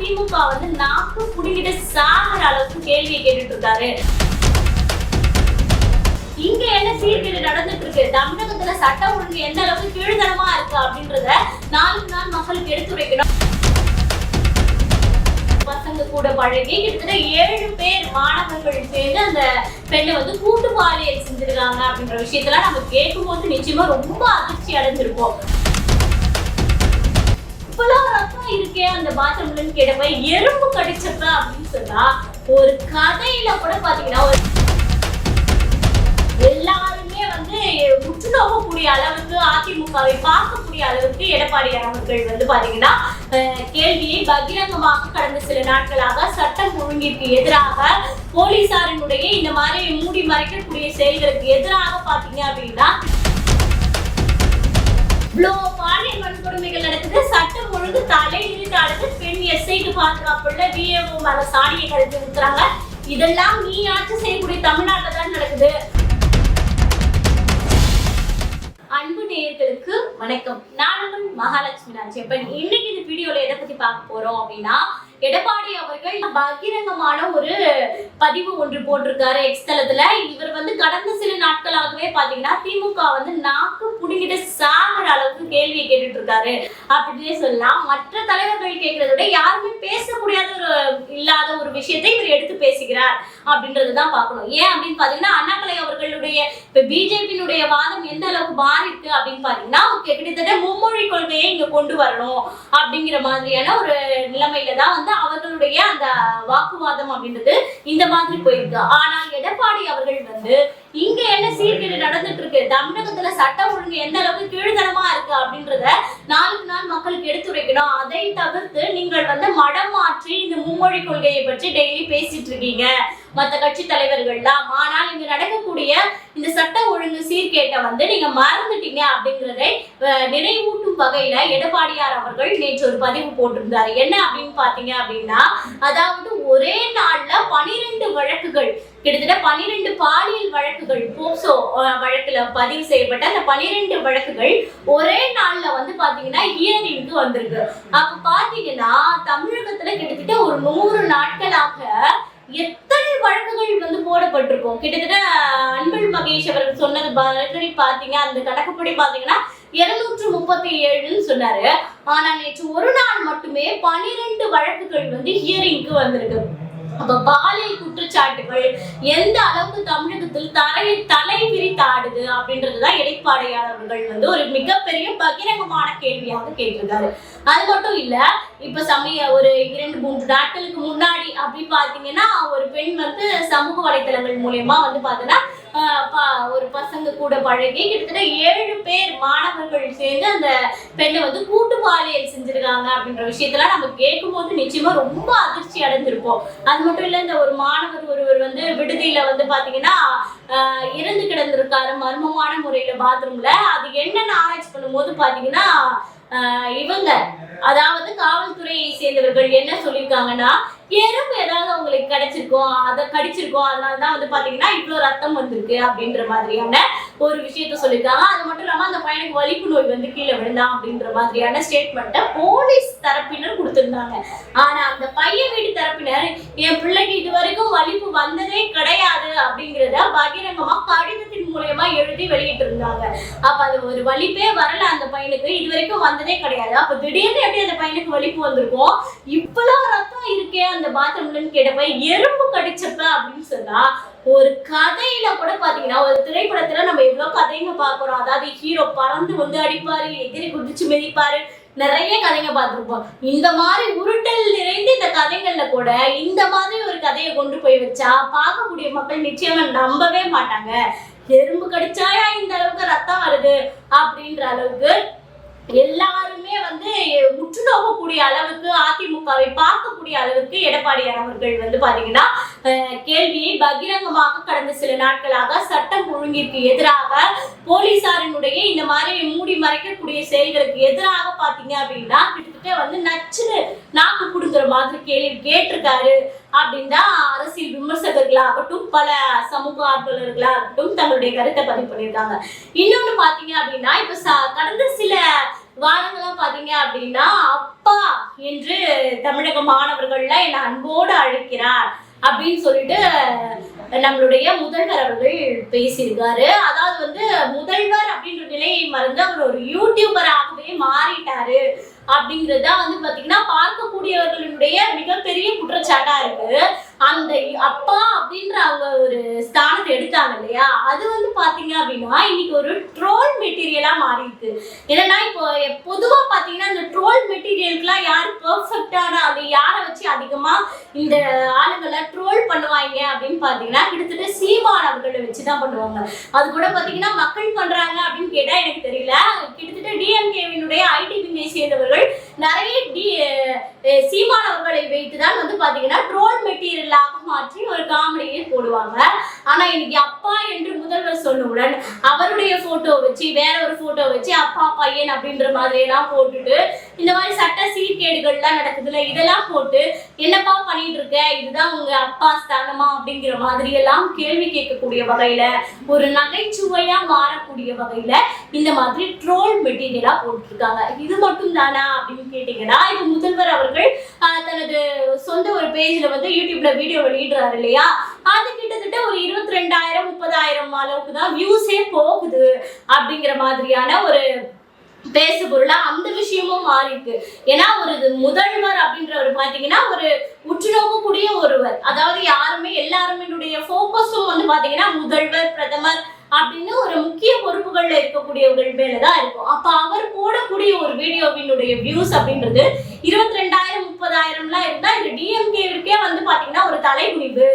திமுக வந்து நாக்கு புடிங்கிட்டு சாகிற அளவுக்கு கேள்வியை கேட்டுட்டு இருக்காரு இங்க என்ன சீர்கேடு நடந்துட்டு இருக்கு தமிழகத்துல சட்ட ஒழுங்கு எந்த அளவுக்கு கீழ்தரமா இருக்கு அப்படின்றத நாளுக்கு நாள் மக்களுக்கு எடுத்துரைக்கணும் பசங்க கூட பழகி கிட்டத்தட்ட ஏழு பேர் மாணவர்கள் சேர்ந்து அந்த பெண்ணை வந்து கூட்டு பாலியல் செஞ்சிருக்காங்க அப்படின்ற விஷயத்தெல்லாம் நம்ம கேட்கும்போது நிச்சயமா ரொம்ப அதிர்ச்சி அடைஞ்சிருப்போம். இவ்வளவு ரத்தம் இருக்கே அந்த பாத்ரூம்லன்னு கேட்டப்ப எறும்பு கடிச்சப்ப அப்படின்னு சொன்னா ஒரு கதையில கூட பாத்தீங்கன்னா ஒரு எல்லாருமே வந்து உற்று நோக்கக்கூடிய அளவுக்கு அதிமுகவை பார்க்கக்கூடிய அளவுக்கு எடப்பாடியார் அவர்கள் வந்து பாத்தீங்கன்னா அஹ், கேள்வியை பகிரங்கமாக கடந்த சில நாட்களாக சட்டம் ஒழுங்கிற்கு எதிராக போலீசாரினுடைய இந்த மாதிரி மூடி மறைக்கக்கூடிய செயல்களுக்கு எதிராக பாத்தீங்க அப்படின்னா இவ்வளோ பாலியல் வன்கொடுமைகள் நடக்குது. சட்டம் ஒழுங்கு தலை அடுத்து பெண் எஸ்ஐக்கு பாதுகாப்புள்ள விஏஓ மேல சாடியை கருத்து இருக்கிறாங்க இதெல்லாம் நீ ஆட்சி செய்யக்கூடிய தமிழ்நாட்டில் தான் நடக்குது. அன்பு நேயர்களுக்கு வணக்கம். நான் உங்கள் மகாலட்சுமி நாச்சியப்பன் இன்னைக்கு இந்த வீடியோல எதை பத்தி பார்க்க போறோம் அப்படின்னா எடப்பாடி அவர்கள் பகிரங்கமான ஒரு பதிவு ஒன்று போட்டிருக்காரு எக்ஸ் தளத்துல. இவர் வந்து கடந்த சில நாட்களாகவே பாத்தீங்கன்னா திமுக வந்து நாக்கு புடிங்கிட்டு சாகிற அளவுக்கு கேள்வியை கேட்டுட்டு இருக்காரு அப்படின்னே சொல்லலாம். மற்ற தலைவர்கள் கேட்கறத விட யாருமே பேச முடியாத ஒரு இல்லாத ஒரு விஷயத்தை இவர் எடுத்து பேசுகிறார் அப்படின்றது தான் பார்க்கணும். ஏன் அப்படின்னு பாத்தீங்கன்னா அண்ணாமலை அவர்களுடைய இப்ப பிஜேபியினுடைய வாதம் எந்த அளவுக்கு மாறிட்டு அப்படின்னு பாத்தீங்கன்னா கிட்டத்தட்ட மும்மொழி கொள்கையை இங்க கொண்டு வரணும் அப்படிங்கிற மாதிரியான ஒரு நிலைமையில தான் வந்து அவர்களுடைய அந்த வாக்குவாதம் அப்படின்றது இந்த மாதிரி போயிருக்கு. ஆனால் எடப்பாடி அவர்கள் வந்து இங்க என்ன சீர்கேடு நடந்துட்டு இருக்கு? தமிழகத்துல சட்ட ஒழுங்கு எந்த அளவுக்கு கீழ்தனமா இருக்கு அப்படின்றத நாளுக்கு நாள் மக்களுக்கு எடுத்துரைக்கணும். அதை தவிர்த்து நீங்கள் வந்து மடம் மாற்றி இந்த மும்மொழி கொள்கையை பற்றி டெய்லி பேசிட்டு இருக்கீங்க. மற்ற கட்சி தலைவர்கள்லாம். ஆனால் இங்க நடக்கக்கூடிய இந்த சட்ட ஒழுங்கு சீர்கேட்டை வந்து நீங்க மறந்துட்டீங்க அப்படிங்கிறதை அஹ், நினைவூட்டும் வகையில எடப்பாடியார் அவர்கள் நேற்று ஒரு பதிவு போட்டிருந்தார். என்ன அப்படின்னு பாத்தீங்க அப்படின்னா அதாவது ஒரே நாள்ல பனிரெண்டு வழக்குகள் கிட்டத்தட்ட பனிரெண்டு பாலியல் வழக்குகள் போக்சோ வழக்குல பதிவு செய்யப்பட்ட அந்த பனிரெண்டு வழக்குகள் ஒரே நாள்ல வந்து பாத்தீங்கன்னா ஹியரிங்க்கு வந்திருக்கு. அப்ப பாத்தீங்கன்னா தமிழகத்துல கிட்டத்தட்ட ஒரு நூறு நாட்களாக எத்தனை வழக்குகள் வந்து போடப்பட்டிருக்கும்? கிட்டத்தட்ட அன்பில் மகேஷ் அவர்கள் சொன்னது பார்த்தீங்க? பாத்தீங்க அந்த கணக்குப்படி பாத்தீங்கன்னா இருநூற்று முப்பத்தி ஏழுன்னு சொன்னாரு. ஆனா நேற்று ஒரு நாள் மட்டுமே பனிரெண்டு வழக்குகள் வந்து ஹியரிங்க்கு வந்திருக்கு. அப்ப பாலியல் குற்றச்சாட்டுகள் எந்த அளவுக்கு தமிழகத்தில் தரையை தலை விரித்தாடுது அப்படின்றதுதான் இடைப்பாடையாளர்கள் வந்து ஒரு மிகப்பெரிய பகிரங்கமான கேள்வியாக கேட்டிருக்காரு. அது மட்டும் இல்ல இப்ப சமய ஒரு இரண்டு மூன்று நாட்களுக்கு முன்னாடி அப்படி பாத்தீங்கன்னா ஒரு பெண் வந்து சமூக வலைத்தளங்கள் மூலியமா வந்து பாத்தீங்கன்னா ஒரு பசங்க கூட பழகி கிட்டத்தட்ட ஏழு பேர் மாணவர்கள் சேர்ந்து அந்த பெண்ணை வந்து கூட்டு பாலியல் செஞ்சிருக்காங்க அப்படின்ற விஷயத்தெல்லாம் நம்ம கேட்கும்போது நிச்சயமா ரொம்ப அதிர்ச்சி அடைஞ்சிருப்போம். அது மட்டும் இல்ல இந்த ஒரு மாணவர் ஒருவர் வந்து விடுதியில வந்து பாத்தீங்கன்னா இறந்து கிடந்திருக்காரு மர்மமான முறையில பாத்ரூம்ல அது என்னன்னு ஆராய்ச்சி பண்ணும்போது பாத்தீங்கன்னா இவங்க அதாவது காவல்துறையை சேர்ந்தவர்கள் என்ன சொல்லியிருக்காங்கன்னா எறும்பு ஏதாவது அவங்களுக்கு கிடைச்சிருக்கோம் அதை கடிச்சிருக்கோம் அதனால தான் வந்து பாத்தீங்கன்னா இவ்வளவு ரத்தம் வந்திருக்கு அப்படின்ற மாதிரியான ஒரு விஷயத்த சொல்லியிருக்காங்க. அது மட்டும் இல்லாமல் அந்த பையனுக்கு வலிப்பு நோய் வந்து கீழே விழுந்தான் அப்படின்ற மாதிரியான ஸ்டேட்மெண்ட்டை போலீஸ் தரப்பினர் கொடுத்துருந்தாங்க. ஆனால் அந்த பையன் வீட்டு தரப்பினர் என் பிள்ளைக்கு இது வரைக்கும் வலிப்பு வந்ததே கிடையாது அப்படிங்கிறத பகிரங்கமாக கடிதத்தின் மூலயமா எழுதி வெளியிட்டு இருந்தாங்க அப்போ அது ஒரு வலிப்பே வரல அந்த பையனுக்கு. இது வரைக்கும் வந்ததே கிடையாது. அப்போ திடீர்னு எப்படி அந்த பையனுக்கு வலிப்பு வந்திருக்கும் இவ்வளோ ரத்தம் இருக்கே அந்த பாத்ரூம்லன்னு கேட்டப்ப எறும்பு கடிச்சப்ப அப்படின்னு சொன்னா ஒரு கதையில கூட பாத்தீங்கன்னா ஒரு திரைப்படத்துல நம்ம எவ்வளவு கதைங்க பாக்குறோம். அதாவது ஹீரோ பறந்து வந்து அடிப்பாரு எதிரி குதிச்சு மிதிப்பாரு. நிறைய கதைங்க பார்த்துருப்போம். இந்த மாதிரி உருட்டல் நிறைந்த இந்த கதைகள்ல கூட இந்த மாதிரி ஒரு கதையை கொண்டு போய் வச்சா பார்க்கக்கூடிய மக்கள் நிச்சயமா நம்பவே மாட்டாங்க. எறும்பு கடிச்சாயா இந்த அளவுக்கு ரத்தம் வருது? அப்படின்ற அளவுக்கு எல்லாருமே வந்து உற்று நோக்கக்கூடிய அளவுக்கு அதிமுகவை பார்க்கக்கூடிய அளவுக்கு எடப்பாடியார் அவர்கள் வந்து பாத்தீங்கன்னா கேள்வியை பகிரங்கமாக கடந்த சில நாட்களாக சட்டம் ஒழுங்கிற்கு எதிராக போலீசாரினுடைய இந்த மாதிரி மூடி மறைக்கக்கூடிய செயல்களுக்கு எதிராக பாத்தீங்க அப்படின்னா கிட்டத்தட்ட வந்து நச்சுன்னு நாக்கு புடுங்குற மாதிரி கேள்வி கேட்டிருக்காரு அப்படின்னு தான் அரசியல் விமர்சகர்களாகட்டும் பல சமூக ஆர்வலர்களாகட்டும் தங்களுடைய கருத்தை பதிவு பண்ணியிருக்காங்க. இன்னொன்னு பாத்தீங்க அப்படின்னா இப்ப ச- கடந்த சில வாரங்களா பாத்தீங்க அப்படின்னா அப்பா என்று தமிழக மாணவர்கள்லாம் என்னை அன்போடு அழைக்கிறார் அப்படின்னு சொல்லிட்டு நம்மளுடைய முதல்வர் அவர்கள் பேசியிருக்காரு. அதாவது வந்து முதல்வர் அப்படின்ற நிலையை மறந்து அவர் ஒரு யூடியூபராகவே மாறிட்டாரு. அப்படிங்கிறது தான் வந்து பார்த்தீங்கன்னா பார்க்கக்கூடியவர்களுடைய மிகப்பெரிய குற்றச்சாட்டா இருக்கு. அந்த அப்பா அப்படின்ற அவங்க ஒரு ஸ்தானத்தை எடுத்தாங்க இல்லையா? அது வந்து பாத்தீங்க அப்படின்னா இன்னைக்கு ஒரு ட்ரோல் மெட்டீரியலா மாறி இருக்கு. என்னன்னா இப்போ பொதுவா பாத்தீங்கன்னா இந்த ட்ரோல் மெட்டீரியலுக்குலாம் யார் பெர்ஃபெக்டான அது யாரை வச்சு அதிகமா இந்த ஆளுங்களை ட்ரோல் பண்ணுவாங்க அப்படின்னு பாத்தீங்கன்னா கிட்டத்தட்ட சீமான் அவர்களை வச்சு தான் பண்ணுவாங்க. அது கூட பாத்தீங்கன்னா மக்கள் பண்றாங்க அப்படின்னு கேட்டா எனக்கு தெரியல. கிட்டத்தட்ட டிஎம்கேவினுடைய ஐடி விங்கை சேர்ந்தவர்கள் நிறைய டி அஹ் சீமான் அவர்களை வைத்து தான் வந்து பாத்தீங்கன்னா ட்ரோல் மெட்டீரியலாக மாற்றி ஒரு காமெடியை போடுவாங்க. ஆனா இன்னைக்கு அப்பா என்று முதல்வர் சொன்னவுடன் அவருடைய போட்டோ வச்சு வேற ஒரு போட்டோ வச்சு அப்பா பையன் அப்படின்ற மாதிரி எல்லாம் போட்டுட்டு இந்த மாதிரி சட்ட சீர்கேடுகள்லாம் நடக்குதுல்ல இதெல்லாம் போட்டு என்னப்பா பண்ணிட்டு இருக்க? இதுதான் உங்க அப்பா ஸ்தானமா? அப்படிங்கிற மாதிரி எல்லாம் கேள்வி கேட்கக்கூடிய வகையில ஒரு நகைச்சுவையா மாறக்கூடிய வகையில இந்த மாதிரி ட்ரோல் மெட்டீரியலா போட்டுருக்காங்க. இது மட்டும் தானா அப்படின்னு கேட்டீங்கன்னா இது முதல்வர் அவர்கள் தனது சொந்த ஒரு பேஜ்ல வந்து யூடியூப்ல வீடியோ வெளியிடுறாரு இல்லையா? அது கிட்டத்தட்ட ஒரு இருபத்தி ரெண்டாயிரம் முப்பதாயிரம் அளவுக்கு தான் வியூஸே போகுது அப்படிங்கிற மாதிரியான ஒரு பேசு பொருளா அந்த விஷயமும் மாறி இருக்கு ஏன்னா ஒரு இது முதல்வர் அப்படின்றவர் பாத்தீங்கன்னா ஒரு உற்று நோக்கக்கூடிய ஒருவர். அதாவது யாருமே எல்லாருமே ஃபோக்கஸும் வந்து பாத்தீங்கன்னா முதல்வர் பிரதமர் அப்படின்னு ஒரு முக்கிய பொறுப்புகள்ல இருக்கக்கூடியவர்கள் மேலதான் இருக்கும். அப்ப அவர் போடக்கூடிய ஒரு வீடியோவினுடைய வியூஸ் அப்படின்றது இருபத்தி ரெண்டாயிரம் முப்பதாயிரம்லாம் இருந்தா இது டிஎம்கேவிற்கே வந்து பாத்தீங்கன்னா ஒரு தலைகுனிவு.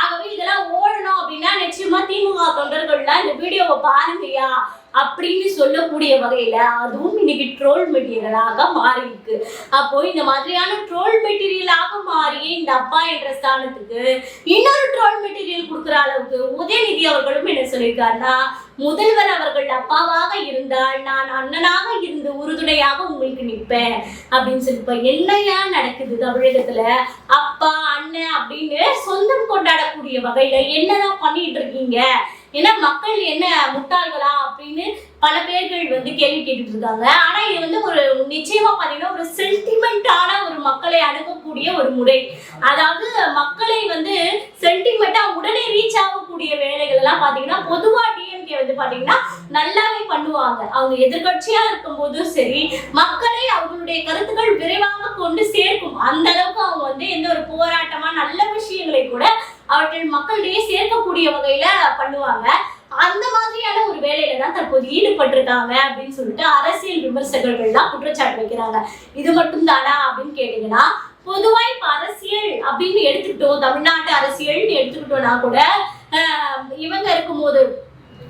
ஆகவே இதெல்லாம் ஓடணும் அப்படின்னா நிச்சயமா திமுக தொண்டர்கள்லாம் இந்த வீடியோவை பாருங்கயா அப்படின்னு சொல்லக்கூடிய வகையில அதுவும் இன்னைக்கு ட்ரோல் மெட்டீரியலாக மாறி இருக்கு. அப்போ இந்த மாதிரியான ட்ரோல் மெட்டீரியலாக மாறிய இந்த அப்பா என்ற ஸ்தானத்துக்கு இன்னொரு ட்ரோல் மெட்டீரியல் கொடுக்குற அளவுக்கு உதயநிதி அவர்களும் என்ன சொல்லியிருக்காருன்னா முதல்வர் அவர்கள் அப்பாவாக இருந்தால் நான் அண்ணனாக இருந்து உறுதுணையாக உங்களுக்கு நிற்பேன் அப்படின்னு சொல்லி என்னையா நடக்குது தமிழகத்துல? அப்பா அண்ணன் அப்படின்னு சொந்தம் கொண்டாடக்கூடிய வகையில என்னதான் பண்ணிட்டு இருக்கீங்க? ஏன்னா மக்கள் என்ன முட்டாள்களா அப்படின்னு பல பேர்கள் வந்து கேள்வி கேட்டுட்டு இருக்காங்க ஆனா இது வந்து ஒரு நிச்சயமா பாத்தீங்கன்னா ஒரு சென்டிமெண்டான ஒரு மக்களை அணுகக்கூடிய ஒரு முறை. அதாவது மக்களை வந்து சென்டிமெண்டா உடனே ரீச் ஆகக்கூடிய வேலைகள் எல்லாம் பாத்தீங்கன்னா பொதுவா டிஎம்கே வந்து பாத்தீங்கன்னா நல்லாவே பண்ணுவாங்க. அவங்க எதிர்கட்சியா இருக்கும்போதும் சரி மக்களை அவங்களுடைய கருத்துக்கள் விரைவாக கொண்டு சேர்க்கும். அந்த அளவுக்கு அவங்க வந்து எந்த ஒரு போராட்டமா நல்ல விஷயங்களை கூட அவற்றில் மக்களிடையே சேர்க்கக்கூடிய வகையில பண்ணுவாங்க. அந்த மாதிரியான ஒரு வேலையில தான் தற்போது ஈடுபட்டிருக்காங்க அப்படின்னு சொல்லிட்டு அரசியல் விமர்சகர்கள்லாம் குற்றச்சாட்டு வைக்கிறாங்க. இது மட்டும் தானா அப்படின்னு கேட்டீங்கன்னா பொதுவா இப்ப அரசியல் அப்படின்னு எடுத்துக்கிட்டோம் தமிழ்நாட்டு அரசியல்னு எடுத்துக்கிட்டோம்னா கூட இவங்க இருக்கும்போது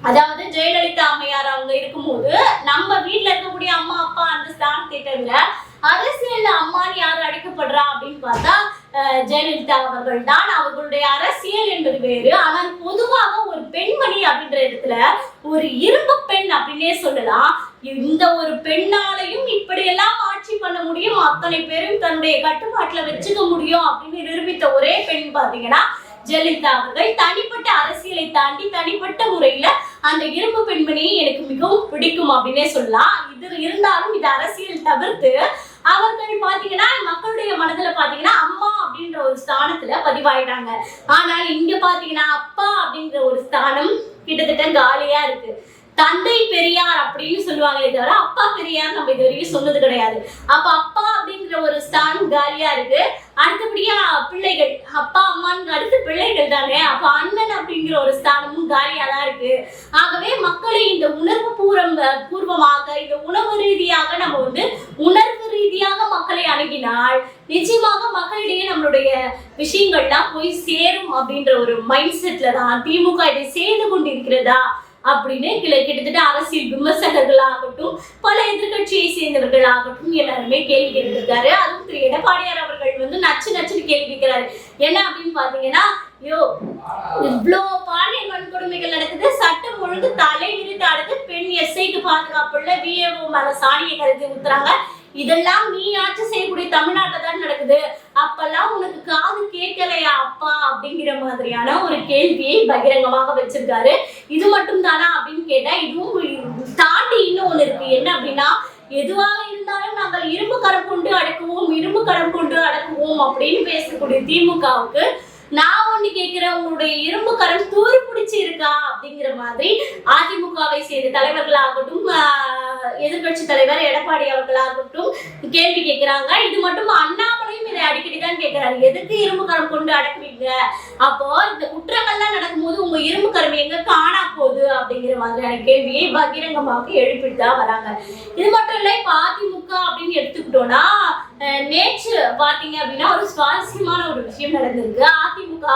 அதாவது ஜெயலலிதா அம்மையார் அவங்க இருக்கும்போது நம்ம வீட்டுல இருக்கக்கூடிய அம்மா அப்பா அந்த ஸ்தான திட்டங்கள அரசியல்ல அம்மான்னு யார் அழைக்கப்படுறா அப்படின்னு பார்த்தா ஜெயலலிதா அவர்கள் தான் அவர்களுடைய அரசியல் என்பது வேறு. ஆனால் பொதுவாக ஒரு பெண்மணி அப்படின்ற இடத்துல ஒரு இரும்பு பெண் அப்படின்னே சொல்லலாம். இந்த ஒரு பெண்ணாலையும் இப்படியெல்லாம் ஆட்சி பண்ண முடியும். அத்தனை பேரும் தன்னுடைய கட்டுப்பாட்டுல வச்சுக்க முடியும் அப்படின்னு நிரூபித்த ஒரே பெண் பாத்தீங்கன்னா ஜெயலலிதா அவர்கள். தனிப்பட்ட அரசியலை தாண்டி தனிப்பட்ட முறையில அந்த இரும்பு பெண்மணியை எனக்கு மிகவும் பிடிக்கும் அப்படின்னே சொல்லலாம். இது இருந்தாலும் இது அரசியல் தவிர்த்து அவர்கள் பாத்தீங்கன்னா மக்களுடைய மனதுல பாத்தீங்கன்னா அம்மா அப்படின்ற ஒரு ஸ்தானத்துல பதிவாயிட்டாங்க. ஆனால் இங்க பாத்தீங்கன்னா அப்பா அப்படின்ற ஒரு ஸ்தானம் கிட்டத்தட்ட காலியா இருக்கு. தந்தை பெரியார் அப்படின்னு சொல்லுவாங்களே தவிர அப்பா பெரியார் நம்ம இது வரைக்கும் சொன்னது கிடையாது. அப்ப அப்பா அப்படிங்கிற ஒரு ஸ்தானம் காலியா இருக்கு. அடுத்தபடியா பிள்ளைகள் அப்பா அம்மான்னு அடுத்து பிள்ளைகள் தானே. அப்ப அண்ணன் அப்படிங்கிற ஒரு ஸ்தானமும் காலியா தான் இருக்கு. ஆகவே மக்களை இந்த உணர்வு பூர்வம் பூர்வமாக இந்த உணவு ரீதியாக நம்ம வந்து நாள் நிச்சயமாக மக்களிடையே நம்மளுடைய விஷயங்கள்லாம் போய் சேரும் அப்படின்ற ஒரு மைண்ட் செட்ல தான் திமுக இதை செய்து கொண்டிருக்கிறதா அப்படின்னு கிள கிட்டத்தட்ட அரசியல் விமர்சகர்களாகட்டும் பல எதிர்கட்சியை சேர்ந்தவர்கள் ஆகட்டும் எல்லாருமே கேள்வி கேட்டிருக்காரு. அதுவும் திரு. எடப்பாடியார் அவர்கள் வந்து நச்சு நச்சுன்னு கேள்வி கேட்கிறாரு. என்ன அப்படின்னு பாத்தீங்கன்னா ஐயோ இவ்வளோ பாலியல் வன்கொடுமைகள் நடக்குது. சட்டம் ஒழுங்கு தலை விரித்து அடுத்து பெண் எஸ்ஐக்கு பாதுகாப்புள்ள விஏஓ மேல சாணியை கருதி ஊத்துறாங்க. இதெல்லாம் நீ ஆட்சி செய்யக்கூடிய தமிழ்நாட்டில் தான் நடக்குது. அப்பெல்லாம் உனக்கு காது கேட்கலையா அப்பா? அப்படிங்கிற மாதிரியான ஒரு கேள்வியை பகிரங்கமாக வச்சிருக்காரு. இது மட்டும் தானா அப்படின்னு கேட்டா இதுவும் தாண்டி இன்னும் ஒண்ணு இருக்கு. என்ன அப்படின்னா எதுவாக இருந்தாலும் நாங்கள் இரும்பு கரம் கொண்டு அடக்குவோம் இரும்பு கரம் கொண்டு அடக்குவோம் அப்படின்னு பேசக்கூடிய திமுகவுக்கு நான் ஒண்ணு கேட்கிறேன் உங்களுடைய இரும்பு கரம் தூரு மாதிரி அதிமுகவை சேர்ந்த தலைவர்களாகட்டும் எதிர்கட்சி தலைவர் எடப்பாடி அவர்களாகட்டும் கேள்வி கேட்கிறாங்க. இது மட்டும் அண்ணாமலையும் இதை அடிக்கடி தான் கேட்கிறாரு. எதுக்கு இரும்பு கரம் கொண்டு அடக்குவீங்க? அப்போ இந்த குற்றங்கள்லாம் நடக்கும்போது உங்க இரும்பு கரம் எங்க காணா போகுது அப்படிங்கிற மாதிரியான கேள்வியை பகிரங்கமாக எழுப்பிட்டு தான் வராங்க. இது மட்டும் இல்லை இப்போ அதிமுக அப்படின்னு எடுத்துக்கிட்டோம்னா நேற்று பாத்தீங்க அப்படின்னா ஒரு சுவாரஸ்யமான ஒரு விஷயம் நடந்திருக்கு. அதிமுக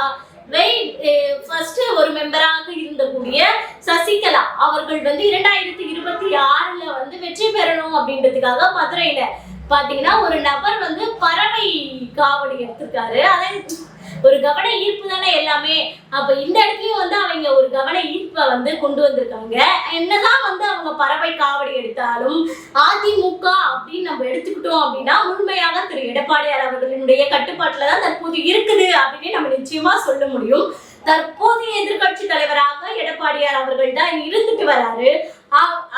ஃபர்ஸ்ட் eh, ஒரு மெம்பராக இருந்தக்கூடிய சசிகலா அவர்கள் வந்து இரண்டாயிரத்தி இருபத்தி ஆறுல வந்து வெற்றி பெறணும் அப்படின்றதுக்காக மதுரையில. பாத்தீங்கன்னா ஒரு நபர் வந்து பறவை காவடி எடுத்திருக்காரு. அதாவது ஒரு கவன ஈர்ப்பு தானே எல்லாமே? அப்ப இந்த இடத்துலயும் வந்து அவங்க ஒரு கவன ஈர்ப்பை வந்து கொண்டு வந்திருக்காங்க. என்னதான் வந்து அவங்க பறவை காவடி எடுத்தாலும் அதிமுக அப்படின்னு நம்ம எடுத்துக்கிட்டோம் அப்படின்னா உண்மையாக திரு எடப்பாடியார் அவர்களினுடைய கட்டுப்பாட்டுல தான் தற்போது இருக்குது அப்படின்னு நம்ம நிச்சயமா சொல்ல முடியும். தற்போதைய எதிர்க்கட்சி தலைவராக எடப்பாடியார் அவர்கள் தான் இருந்துட்டு வராரு.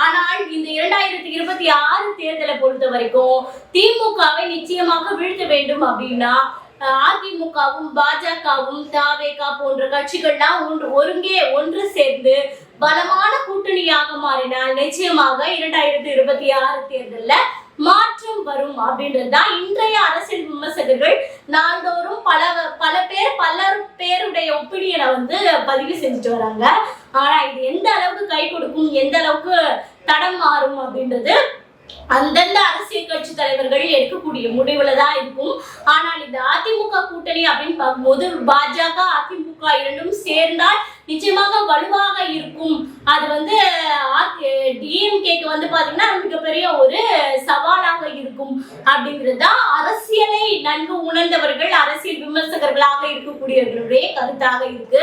ஆனால் இந்த இரண்டாயிரத்தி இருபத்தி ஆறு தேர்தலை பொறுத்த வரைக்கும் திமுகவை நிச்சயமாக வீழ்த்த வேண்டும் அப்படின்னா அதிமுகவும் பாஜகவும் தாவேகா போன்ற கட்சிகள்லாம் ஒன்று ஒருங்கே ஒன்று சேர்ந்து பலமான கூட்டணியாக மாறினால் நிச்சயமாக இரண்டாயிரத்தி இருபத்தி ஆறு தேர்தலில் மாற்றம் வரும் அப்படின்றது தான் இன்றைய அரசியல் விமர்சகர்கள் நாள்தோறும் பல பல பேர் பல பேருடைய ஒப்பீனியனை வந்து பதிவு செஞ்சுட்டு வராங்க. ஆனா இது எந்த அளவுக்கு கை கொடுக்கும் எந்த அளவுக்கு தடம் மாறும் அப்படின்றது அந்தந்த அரசியல் கட்சி தலைவர்கள் எடுக்கக்கூடிய முடிவுல தான் இருக்கும். ஆனால் இந்த அதிமுக கூட்டணி அப்படின்னு பார்க்கும்போது பாஜக அதிமுக இரண்டும் சேர்ந்தால் நிச்சயமாக வலுவாக இருக்கும். அது வந்து டிஎம்கேக்கு வந்து பாத்தீங்கன்னா மிகப்பெரிய ஒரு சவாலாக இருக்கும். அப்படிங்கிறது தான் அரசியலை நன்கு உணர்ந்தவர்கள் அரசியல் விமர்சகர்களாக இருக்கக்கூடியவர்களுடைய கருத்தாக இருக்கு.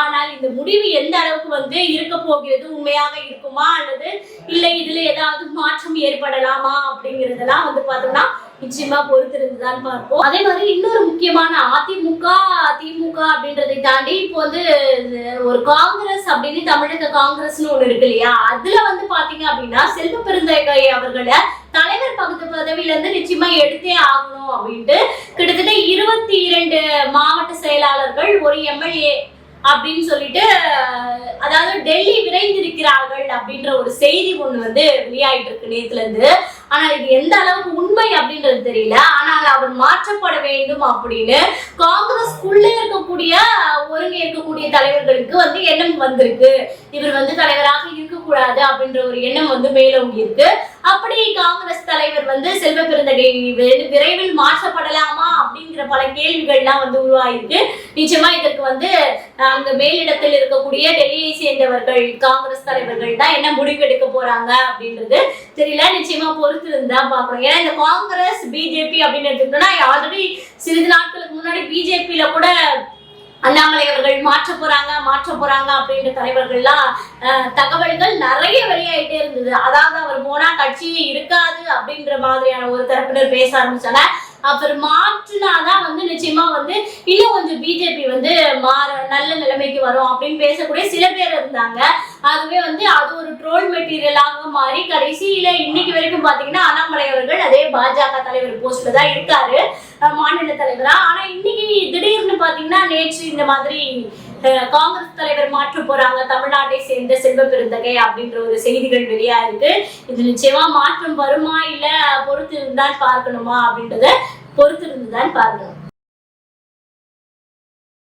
ஆனால் இந்த முடிவு எந்த அளவுக்கு வந்து இருக்க போகிறது? உண்மையாக இருக்குமா? அல்லது இல்லை இதுல ஏதாவது மாற்றம் ஏற்படலாமா? அப்படிங்கறதெல்லாம் வந்து பார்த்தோம்னா நிச்சயமா பொறுத்திருந்துதான் பார்ப்போம். அதே மாதிரி இன்னொரு முக்கியமான அதிமுக திமுக அப்படின்றதை தாண்டி இப்போ வந்து ஒரு காங்கிரஸ் அப்படின்னு தமிழக காங்கிரஸ்னு ஒண்ணு இருக்கு இல்லையா? அதுல வந்து பாத்தீங்க அப்படின்னா செல்வ பெருந்தகை அவர்களை தலைவர் பகுதி பதவியில இருந்து நிச்சயமா எடுத்தே ஆகணும் அப்படின்ட்டு கிட்டத்தட்ட இருபத்தி இரண்டு மாவட்ட செயலாளர்கள் ஒரு எம்எல்ஏ அப்படின்னு சொல்லிட்டு அதாவது டெல்லி விரைந்திருக்கிறார்கள் அப்படின்ற ஒரு செய்தி ஒண்ணு வந்து வெளியாயிட்டு இருக்கு நேத்துல இருந்து ஆனா இது எந்த அளவுக்கு உண்மை அப்படின்றது தெரியல. ஆனால் அவர் மாற்றப்பட வேண்டும் அப்படின்னு காங்கிரஸ்க்குள்ளே இருக்கக்கூடிய ஒருங்க இருக்கக்கூடிய தலைவர்களுக்கு வந்து எண்ணம் வந்திருக்கு. இவர் வந்து தலைவராக இருக்கக்கூடாது அப்படின்ற ஒரு எண்ணம் வந்து மேலோங்கி இருக்கு அப்படி காங்கிரஸ் தலைவர் வந்து செல்வ பெருந்தகை விரைவில் மாற்றப்படலாமா அப்படிங்கிற பல கேள்விகள்லாம் வந்து உருவாயிருக்கு. நிச்சயமா இதற்கு வந்து அங்க மேலிடத்தில் இருக்கக்கூடிய டெல்லியை சேர்ந்தவர்கள் காங்கிரஸ் தலைவர்கள் தான் என்ன முடிவு எடுக்க போறாங்க அப்படின்றது தெரியல. நிச்சயமா பொறுத்து இருந்தா பாக்குறோம் ஏன்னா இந்த காங்கிரஸ் பிஜேபி அப்படின்னு எடுத்துக்கிட்டோம்னா ஆல்ரெடி சிறிது நாட்களுக்கு முன்னாடி பிஜேபியில கூட அண்ணாமலை அவர்கள் மாற்ற போறாங்க மாற்ற போறாங்க அப்படின்ற தலைவர்கள்லாம் தகவல்கள் நிறைய வெளியாயிட்டே இருந்தது. அதாவது அவர் போனா கட்சியே இருக்காது அப்படின்ற மாதிரியான ஒரு தரப்பினர் பேச ஆரம்பிச்சாங்க. அவர் மாற்றினாதான் வந்து நிச்சயமா வந்து இன்னும் கொஞ்சம் பிஜேபி வந்து மாற நல்ல நிலைமைக்கு வரும் அப்படின்னு பேசக்கூடிய சில பேர் இருந்தாங்க. அதுவே வந்து அது ஒரு ட்ரோல் மெட்டீரியலாக மாறி கடைசியில இன்னைக்கு வரைக்கும் பாத்தீங்கன்னா அண்ணாமலை அவர்கள் அதே பாஜக தலைவர் போஸ்ட்ல தான் இருக்காரு. மாநில தலைவரா. ஆனா இன்னைக்கு திடீர்னு பாத்தீங்கன்னா நேற்று இந்த மாதிரி காங்கிரஸ் தலைவர் மாற்ற போறாங்க. தமிழ்நாட்டை சேர்ந்த செல்வ பெருந்தகை அப்படின்ற ஒரு செய்திகள் வெளியா இருக்கு இது நிச்சயமா மாற்றம் வருமா இல்ல பொறுத்து இருந்தால் பார்க்கணுமா அப்படின்றத பொறுத்து இருந்துதான் பார்க்கணும்.